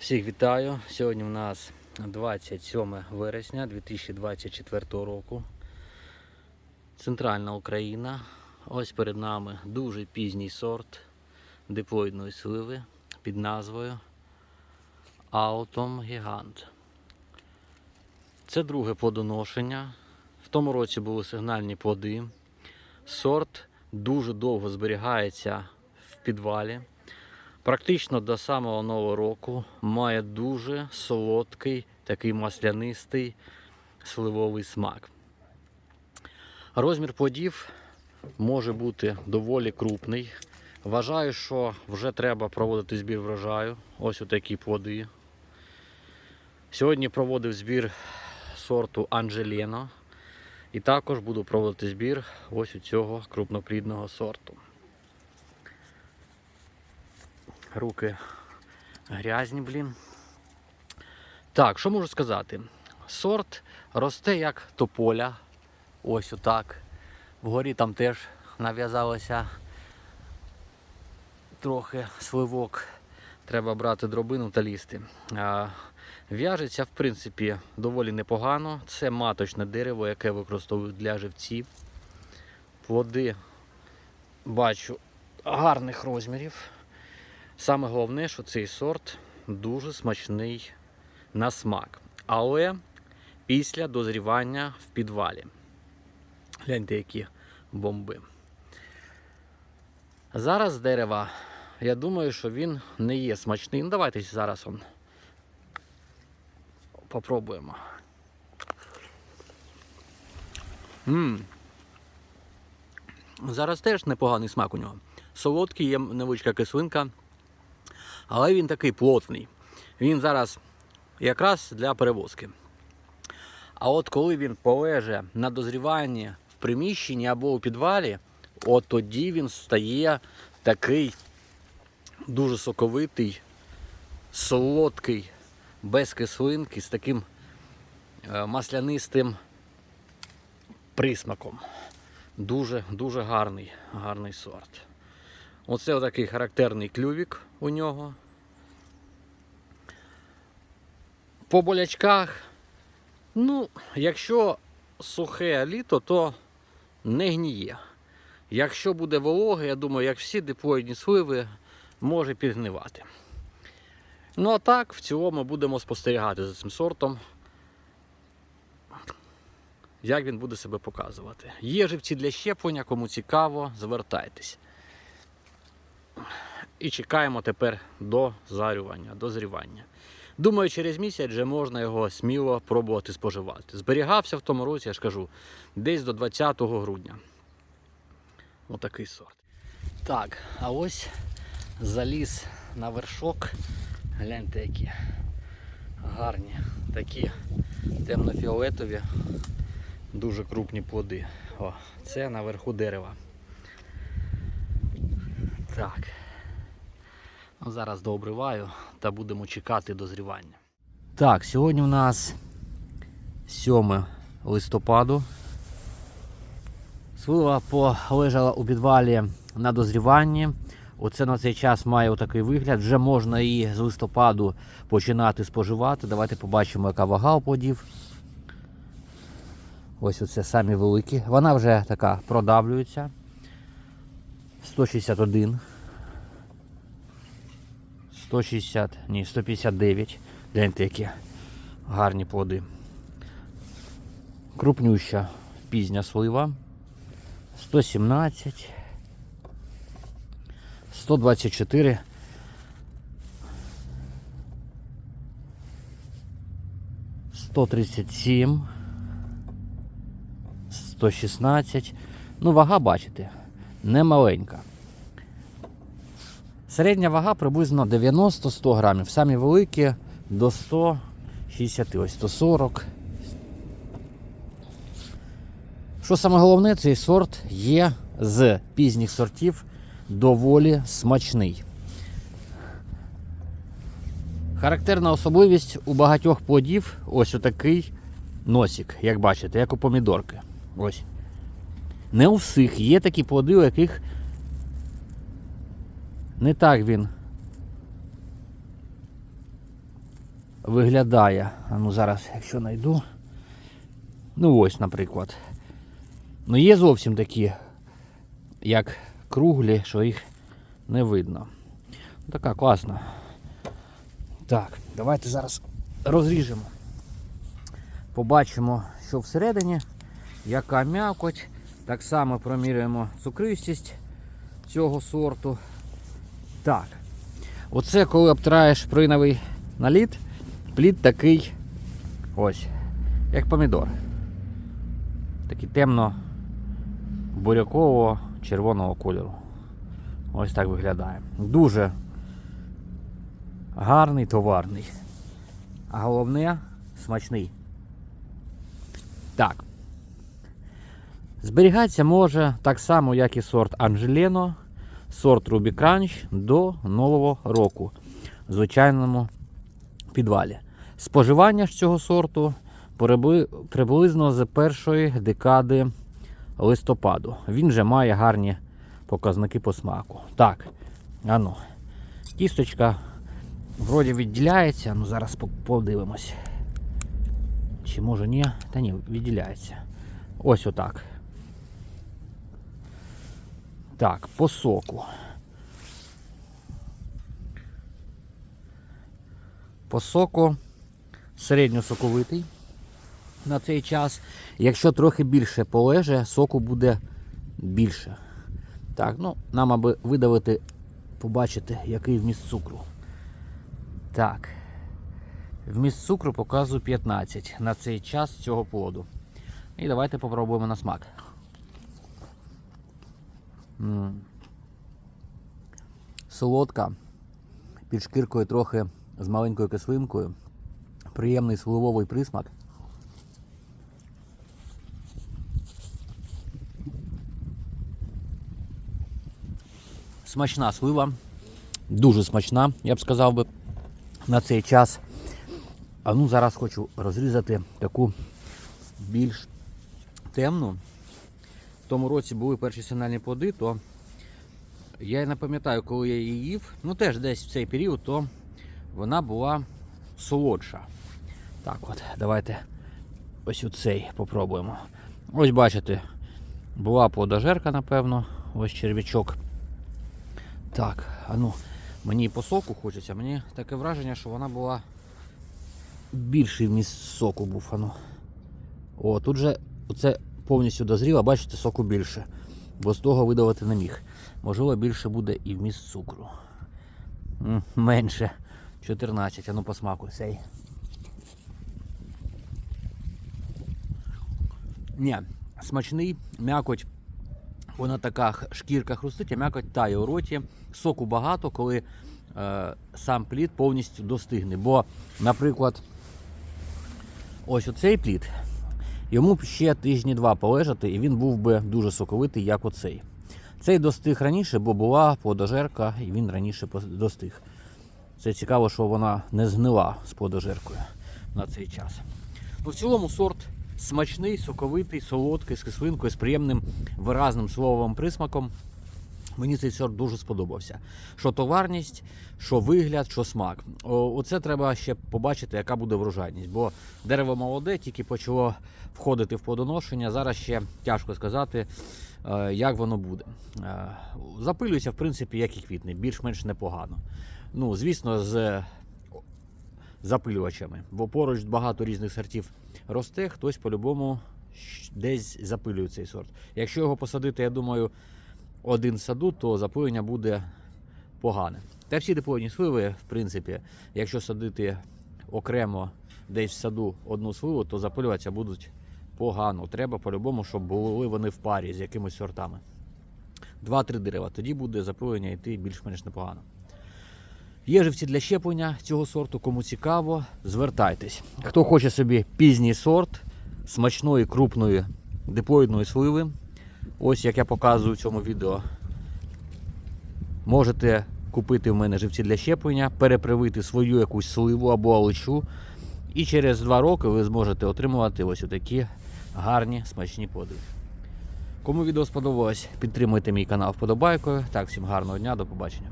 Всіх вітаю. Сьогодні у нас 27 вересня 2024 року. Центральна Україна. Ось перед нами дуже пізній сорт диплоїдної сливи під назвою Autumn Gigant. Це друге плодоношення. В тому році були сигнальні плоди. Сорт дуже довго зберігається в підвалі. Практично до самого нового року має дуже солодкий, такий маслянистий сливовий смак. Розмір плодів може бути доволі крупний. Вважаю, що вже треба проводити збір врожаю. Ось такі плоди. Сьогодні проводив збір сорту Анджеліно. І також буду проводити збір ось у цього крупноплідного сорту. Руки грязні, блін. Так, що можу сказати? Сорт росте як тополя. Ось отак. Вгорі там теж нав'язалося трохи сливок. Треба брати дробину та лізти. В'яжеться, в принципі, доволі непогано. Це маточне дерево, яке використовують для живців. Плоди бачу гарних розмірів. Саме головне, що цей сорт дуже смачний на смак. Але після дозрівання в підвалі. Гляньте, які бомби. Зараз з дерева, я думаю, що він не є смачний. Ну, давайте зараз он попробуємо. М. Зараз теж непоганий смак у нього. Солодкий, є невеличка кислинка. Але він такий плотний. Він зараз якраз для перевозки. А от коли він полеже на дозріванні в приміщенні або у підвалі, от тоді він стає такий дуже соковитий, солодкий, без кислинки, з таким е, маслянистим присмаком. Дуже дуже гарний, гарний сорт. Оце отакий характерний клювік у нього. По болячках, ну, якщо сухе літо, то не гніє. Якщо буде вологе, я думаю, як всі диплоїдні сливи, може підгнивати. Ну а так, в цілому будемо спостерігати за цим сортом. Як він буде себе показувати. Є живці для щеплення, кому цікаво, звертайтесь. І чекаємо тепер до зарювання, до зрівання. Думаю, через місяць вже можна його сміло пробувати споживати. Зберігався в тому році, я ж кажу, десь до 20 грудня. Отакий сорт. Так, а ось заліз на вершок. Гляньте, які гарні, такі темно-фіолетові, дуже крупні плоди. О, це наверху дерева. Так. Зараз дообриваю та будемо чекати дозрівання. Так, сьогодні у нас 7 листопаду. Слива полежала у підвалі на дозріванні. Оце на цей час має отакий вигляд. Вже можна її з листопаду починати споживати. Давайте побачимо, яка вага у плодів. Ось оце самі великі. Вона вже така продавлюється. 161. 160, ні, 159. Гляньте, які гарні плоди. Крупнюща пізня слива. 117. 124. Сто тридцять сім, сто шістнадцять. Ну, вага, бачите, не маленька. Середня вага приблизно 90-100 грамів. Самі великі до 160, ось 140. Що саме головне, цей сорт є з пізніх сортів доволі смачний. Характерна особливість у багатьох плодів ось отакий носик, як бачите, як у помідорки. Ось. Не у всіх є такі плоди, у яких не так він виглядає. А ну зараз, якщо знайду. Ну ось, наприклад. Ну є зовсім такі, як круглі, що їх не видно. Така класна. Так, давайте зараз розріжемо. Побачимо, що всередині, яка м'якоть. Так само проміряємо цукристість цього сорту. Так. Оце коли обтираєш приновий наліт, плід такий ось, як помідор. Такий темно бурякового червоного кольору. Ось так виглядає. Дуже гарний товарний. А головне смачний. Так. Зберігатися може так само, як і сорт Анжелено, сорт Ruby Crunch до Нового року в звичайному підвалі. Споживання ж цього сорту приблизно з першої декади листопаду. Він вже має гарні показники по смаку. Так, ану, кісточка вроді відділяється, ну зараз подивимось. Чи може ні? Та ні, відділяється. Ось отак. Так, по соку. По соку середньосоковитий на цей час. Якщо трохи більше полеже, соку буде більше. Так, ну, нам аби видавити, побачити, який вміст цукру. Так. Вміст цукру показую 15 на цей час цього плоду. І давайте попробуємо на смак. Солодка, під шкіркою трохи з маленькою кислинкою. Приємний сливовий присмак. Смачна слива, дуже смачна, я б сказав би, на цей час. А ну зараз хочу розрізати таку більш темну. Тому році були перші сигнальні плоди, то я не пам'ятаю, коли я її їв, ну теж десь в цей період, то вона була солодша. Так от, давайте ось оцей попробуємо. Ось бачите, була плодожерка, напевно, ось черв'ячок. Так, а ну, мені по соку хочеться, мені таке враження, що вона була більший вміст соку був. Ану. О, тут же оце повністю дозріло, бачите, соку більше. Бо з того видавати не міг. Можливо, більше буде і вміст цукру. Менше. 14, а ну по смаку цей. Ні, смачний, м'якоть. Вона така шкірка хрустить, а м'якоть тає у роті. Соку багато, коли е, сам плід повністю достигне. Бо, наприклад, ось оцей плід, йому б ще тижні два полежати, і він був би дуже соковитий, як оцей. Цей достиг раніше, бо була плодожерка, і він раніше достиг. Це цікаво, що вона не згнила з плодожеркою на цей час. Ну, в цілому сорт смачний, соковитий, солодкий, з кислинкою, з приємним виразним слововим присмаком. Мені цей сорт дуже сподобався. Що товарність, що вигляд, що смак. Оце треба ще побачити, яка буде врожайність. Бо дерево молоде, тільки почало входити в плодоношення. Зараз ще тяжко сказати, е, як воно буде. Е, Запилюється, в принципі, як і квітне, більш-менш непогано. Ну, звісно, з запилювачами, бо поруч багато різних сортів росте, хтось по-любому десь запилює цей сорт. Якщо його посадити, я думаю, один саду, то запилення буде погане. Та всі диплойні сливи, в принципі, якщо садити окремо десь в саду одну сливу, то запилюватися будуть погано. Треба по-любому, щоб були вони в парі з якимись сортами. Два-три дерева, тоді буде запилення йти більш-менш непогано. Є живці для щеплення цього сорту, кому цікаво, звертайтесь. Хто хоче собі пізній сорт смачної крупної диплоїдної сливи, ось як я показую в цьому відео, можете купити в мене живці для щеплення, перепривити свою якусь сливу або аличу, і через 2 роки ви зможете отримувати ось такі гарні смачні плоди. Кому відео сподобалось, підтримуйте мій канал вподобайкою. Так, всім гарного дня, до побачення.